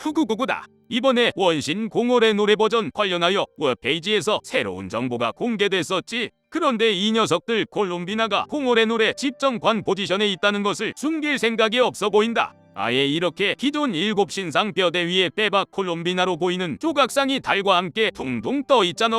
후구구구다. 이번에 원신 공월의 노래 버전 관련하여 웹페이지에서 새로운 정보가 공개됐었지. 그런데 이 녀석들 콜롬비나가 공월의 노래 집정관 포지션에 있다는 것을 숨길 생각이 없어 보인다. 아예 이렇게 기존 일곱 신상 뼈대 위에 빼박 콜롬비나로 보이는 조각상이 달과 함께 둥둥 떠 있잖아.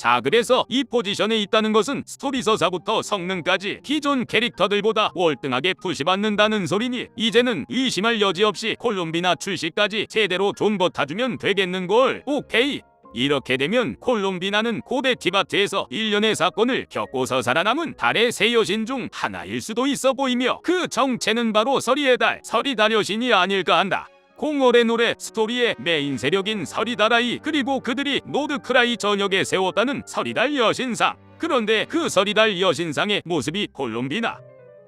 자 그래서 이 포지션에 있다는 것은 스토리 서사부터 성능까지 기존 캐릭터들보다 월등하게 푸시받는다는 소리니 이제는 의심할 여지 없이 콜롬비나 출시까지 제대로 존버 타주면 되겠는걸. 오케이. 이렇게 되면 콜롬비나는 고대 티바트에서 일련의 사건을 겪고서 살아남은 달의 세 여신 중 하나일 수도 있어 보이며 그 정체는 바로 서리의 달 서리달 여신이 아닐까 한다 공월의 노래 스토리의 메인 세력인 서리다라이 그리고 그들이 노드크라이 전역에 세웠다는 서리달 여신상. 그런데 그 서리달 여신상의 모습이 콜롬비나.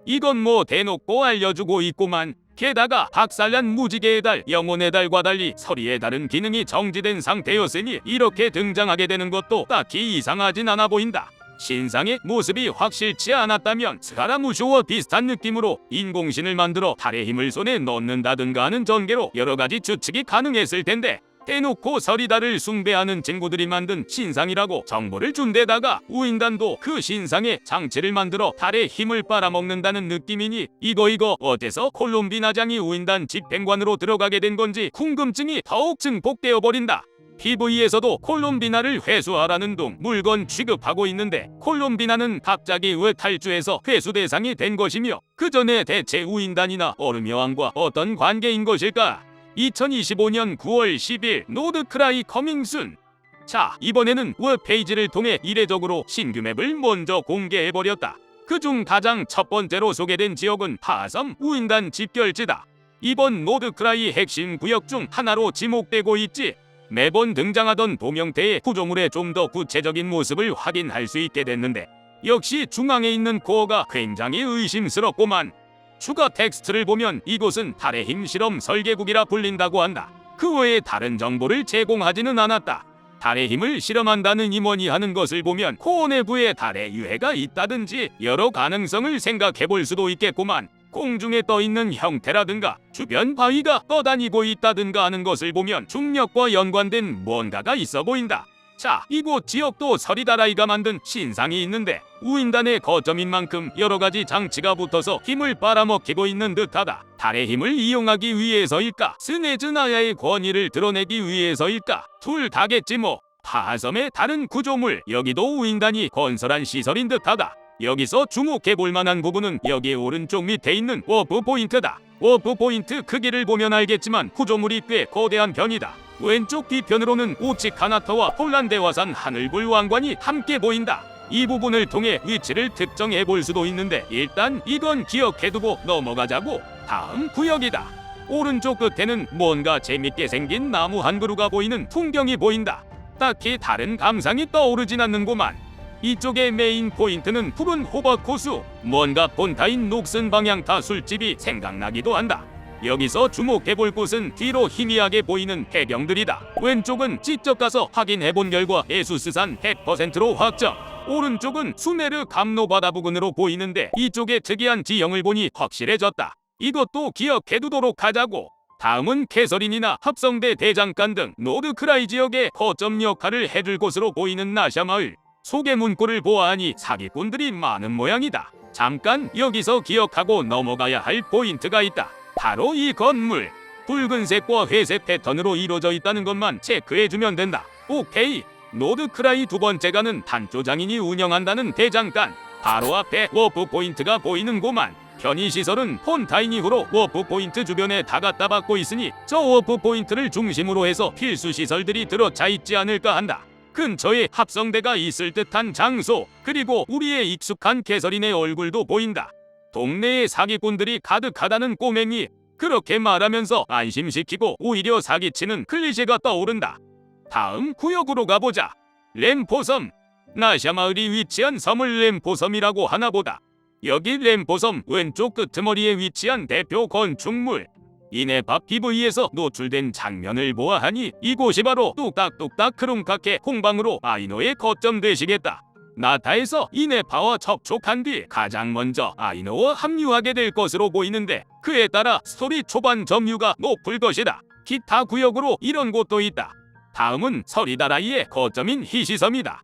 이건 뭐 대놓고 알려주고 있고만. 게다가 박살난 무지개의 달 영혼의 달과 달리 서리의 달은 기능이 정지된 상태였으니 이렇게 등장하게 되는 것도 딱히 이상하진 않아 보인다 신상의 모습이 확실치 않았다면 스카라무쇼와 비슷한 느낌으로 인공신을 만들어 달의 힘을 손에 넣는다든가 하는 전개로 여러 가지 추측이 가능했을 텐데 대놓고 서리다를 숭배하는 친구들이 만든 신상이라고 정보를 준 데다가 우인단도 그 신상에 장치를 만들어 달의 힘을 빨아먹는다는 느낌이니 이거 이거 어째서 콜롬비나장이 우인단 집행관으로 들어가게 된 건지 궁금증이 더욱 증폭되어 버린다. PV에서도 콜롬비나를 회수하라는 둥 물건 취급하고 있는데 콜롬비나는 갑자기 왜 탈주해서 회수 대상이 된 것이며 그 전에 대체 우인단이나 얼음여왕과 어떤 관계인 것일까? 2025년 9월 10일 노드크라이 커밍순 자 이번에는 웹페이지를 통해 이례적으로 신규 맵을 먼저 공개해버렸다. 그중 가장 첫 번째로 소개된 지역은 파섬 우인단 집결지다. 이번 노드크라이 핵심 구역 중 하나로 지목되고 있지. 매번 등장하던 도명태의 구조물의 좀 더 구체적인 모습을 확인할 수 있게 됐는데 역시 중앙에 있는 코어가 굉장히 의심스럽고만 추가 텍스트를 보면 이곳은 달의 힘 실험 설계국이라 불린다고 한다. 그 외에 다른 정보를 제공하지는 않았다. 달의 힘을 실험한다는 임원이 하는 것을 보면 코어 내부에 달의 유해가 있다든지 여러 가능성을 생각해 볼 수도 있겠구만. 공중에 떠 있는 형태라든가 주변 바위가 떠다니고 있다든가 하는 것을 보면 중력과 연관된 뭔가가 있어 보인다. 자, 이곳 지역도 서리다라이가 만든 신상이 있는데 우인단의 거점인 만큼 여러 가지 장치가 붙어서 힘을 빨아먹히고 있는 듯하다. 달의 힘을 이용하기 위해서일까? 스네즈나야의 권위를 드러내기 위해서일까? 둘 다겠지 뭐. 파섬의 다른 구조물 여기도 우인단이 건설한 시설인 듯하다. 여기서 주목해 볼 만한 부분은 여기 오른쪽 밑에 있는 워프 포인트다. 워프 포인트 크기를 보면 알겠지만 구조물이 꽤 거대한 편이다. 왼쪽 뒤편으로는 우측 하나터와 폴란드와산 하늘불 왕관이 함께 보인다. 이 부분을 통해 위치를 특정해 볼 수도 있는데 일단 이건 기억해두고 넘어가자고. 다음 구역이다. 오른쪽 끝에는 뭔가 재밌게 생긴 나무 한 그루가 보이는 풍경이 보인다. 딱히 다른 감상이 떠오르진 않는구만. 이쪽의 메인 포인트는 푸른 호박 호수, 뭔가 본타인 녹슨 방향타 술집이 생각나기도 한다. 여기서 주목해볼 곳은 뒤로 희미하게 보이는 해경들이다. 왼쪽은 직접 가서 확인해본 결과 에수스산 100%로 확정. 오른쪽은 수메르 감로바다 부근으로 보이는데 이쪽의 특이한 지형을 보니 확실해졌다. 이것도 기억해두도록 하자고. 다음은 캐서린이나 합성대 대장간 등 노드크라이 지역의 거점 역할을 해줄 곳으로 보이는 나샤 마을. 소개 문구를 보아하니 사기꾼들이 많은 모양이다. 잠깐 여기서 기억하고 넘어가야 할 포인트가 있다. 바로 이 건물. 붉은색과 회색 패턴으로 이루어져 있다는 것만 체크해주면 된다. 오케이. 노드크라이 두 번째 가는 단조장인이 운영한다는 대장간. 바로 앞에 워프 포인트가 보이는구만. 편의시설은 폰타인 이후로 워프 포인트 주변에 다 갖다 받고 있으니 저 워프 포인트를 중심으로 해서 필수 시설들이 들어차 있지 않을까 한다. 근처에 합성대가 있을 듯한 장소 그리고 우리의 익숙한 캐서린의 얼굴도 보인다. 동네에 사기꾼들이 가득하다는 꼬맹이 그렇게 말하면서 안심시키고 오히려 사기치는 클리셰가 떠오른다. 다음 구역으로 가보자. 램포섬 나샤 마을이 위치한 섬을 램포섬이라고 하나 보다. 여기 램포섬 왼쪽 끄트머리에 위치한 대표 건축물 이네밥 PV에서 노출된 장면을 보아하니 이곳이 바로 뚝딱뚝딱 크롱카케 홍방으로 아이노의 거점 되시겠다. 나타에서 이네파와 접촉한 뒤 가장 먼저 아이노와 합류하게 될 것으로 보이는데 그에 따라 스토리 초반 점유가 높을 것이다. 기타 구역으로 이런 곳도 있다. 다음은 서리다라이의 거점인 히시섬이다.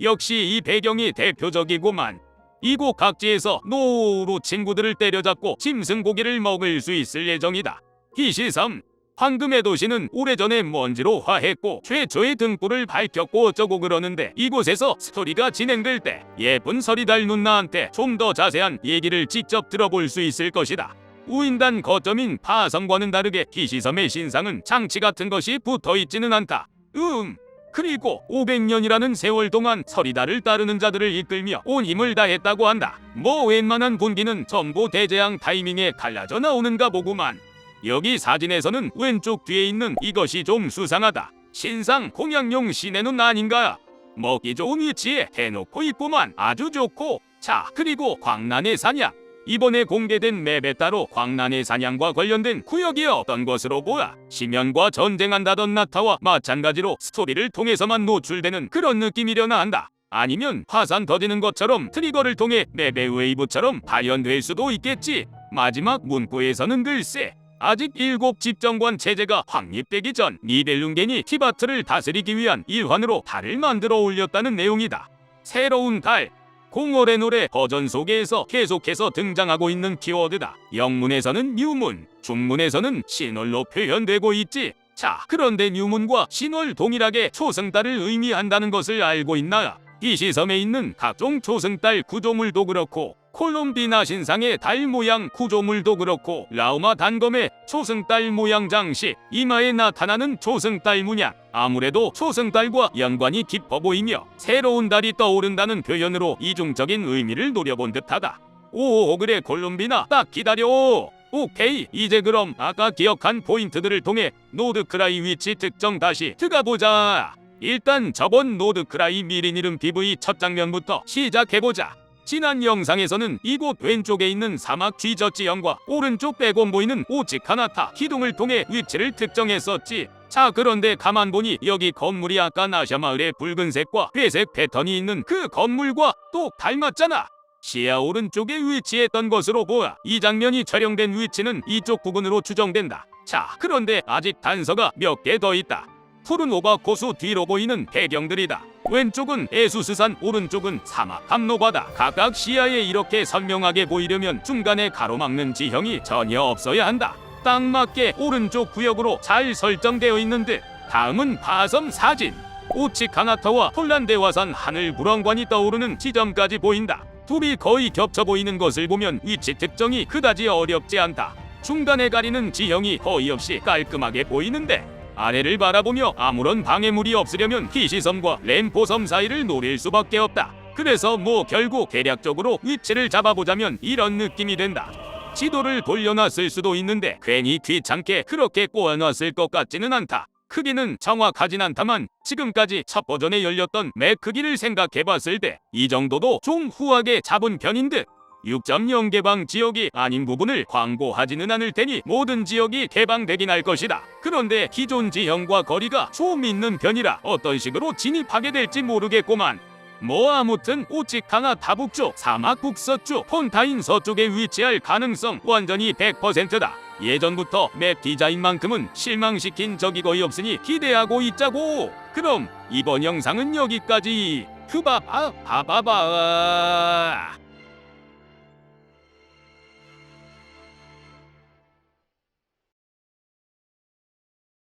역시 이 배경이 대표적이고만 이곳 각지에서 노루 친구들을 때려잡고 짐승고기를 먹을 수 있을 예정이다. 히시섬 황금의 도시는 오래전에 먼지로 화했고 최초의 등불을 밝혔고 어쩌고 그러는데 이곳에서 스토리가 진행될 때 예쁜 서리달 누나한테 좀 더 자세한 얘기를 직접 들어볼 수 있을 것이다. 우인단 거점인 파섬과는 다르게 히시섬의 신상은 장치 같은 것이 붙어 있지는 않다. 음. 그리고 500년이라는 세월 동안 서리다를 따르는 자들을 이끌며 온 힘을 다했다고 한다. 뭐 웬만한 분기는 전부 대재앙 타이밍에 갈라져 나오는가 보구만. 여기 사진에서는 왼쪽 뒤에 있는 이것이 좀 수상하다. 신상 공양용 신의 눈 아닌가? 먹기 좋은 위치에 대놓고 있구만. 아주 좋고. 자, 그리고 광란의 사냥. 이번에 공개된 맵에 따로 광란의 사냥과 관련된 구역이 없던 것으로 보아 심연과 전쟁한다던 나타와 마찬가지로 스토리를 통해서만 노출되는 그런 느낌이려나 한다. 아니면 화산 터지는 것처럼 트리거를 통해 맵의 웨이브처럼 발현될 수도 있겠지. 마지막 문구에서는 글쎄 아직 일곱 집정관 체제가 확립되기 전 니벨룽겐이 티바트를 다스리기 위한 일환으로 달을 만들어 올렸다는 내용이다. 새로운 달 공월의 노래 버전 소개에서 계속해서 등장하고 있는 키워드다. 영문에서는 뉴문, 중문에서는 신월로 표현되고 있지. 자, 그런데 뉴문과 신월 동일하게 초승달을 의미한다는 것을 알고 있나? 이 시섬에 있는 각종 초승달 구조물도 그렇고 콜롬비나 신상의 달 모양 구조물도 그렇고 라우마 단검의 초승달 모양 장식 이마에 나타나는 초승달 문양. 아무래도 초승달과 연관이 깊어 보이며 새로운 달이 떠오른다는 표현으로 이중적인 의미를 노려본 듯하다. 오 그래 콜롬비나 딱 기다려. 오케이 이제 그럼 아까 기억한 포인트들을 통해 노드크라이 위치 특정 다시 들어가보자. 일단 저번 노드크라이 미린 이름 PV 첫 장면부터 시작해보자 지난 영상에서는 이곳 왼쪽에 있는 사막 쥐저 지형과 오른쪽 빼고 보이는 오치카나타 기둥을 통해 위치를 특정했었지. 자 그런데 가만 보니 여기 건물이 아까 나샤 마을의 붉은색과 회색 패턴이 있는 그 건물과 똑 닮았잖아. 시야 오른쪽에 위치했던 것으로 보아 이 장면이 촬영된 위치는 이쪽 부근으로 추정된다. 자 그런데 아직 단서가 몇 개 더 있다. 푸른 오바 코수 뒤로 보이는 배경들이다. 왼쪽은 에수스산, 오른쪽은 사막 함노바다. 각각 시야에 이렇게 선명하게 보이려면 중간에 가로막는 지형이 전혀 없어야 한다. 딱 맞게 오른쪽 구역으로 잘 설정되어 있는 듯. 다음은 파섬 사진. 우치 카나타와 폴란데와산 하늘 불왕관이 떠오르는 지점까지 보인다. 둘이 거의 겹쳐 보이는 것을 보면 위치 특정이 그다지 어렵지 않다. 중간에 가리는 지형이 거의 없이 깔끔하게 보이는데 아래를 바라보며 아무런 방해물이 없으려면 히시섬과 램포섬 사이를 노릴 수밖에 없다. 그래서 뭐 결국 대략적으로 위치를 잡아보자면 이런 느낌이 된다. 지도를 돌려놨을 수도 있는데 괜히 귀찮게 그렇게 꼬아놨을 것 같지는 않다. 크기는 정확하진 않다만 지금까지 첫 버전에 열렸던 맵 크기를 생각해봤을 때 이 정도도 좀 후하게 잡은 편인 듯. 6.0 개방 지역이 아닌 부분을 광고하지는 않을 테니 모든 지역이 개방되긴 할 것이다. 그런데 기존 지형과 거리가 좀 있는 편이라 어떤 식으로 진입하게 될지 모르겠구만. 뭐 아무튼 오치카나 다북쪽, 사막 북서쪽, 폰타인 서쪽에 위치할 가능성 완전히 100%다. 예전부터 맵 디자인만큼은 실망시킨 적이 거의 없으니 기대하고 있자고. 그럼 이번 영상은 여기까지. 흐바바 바바바.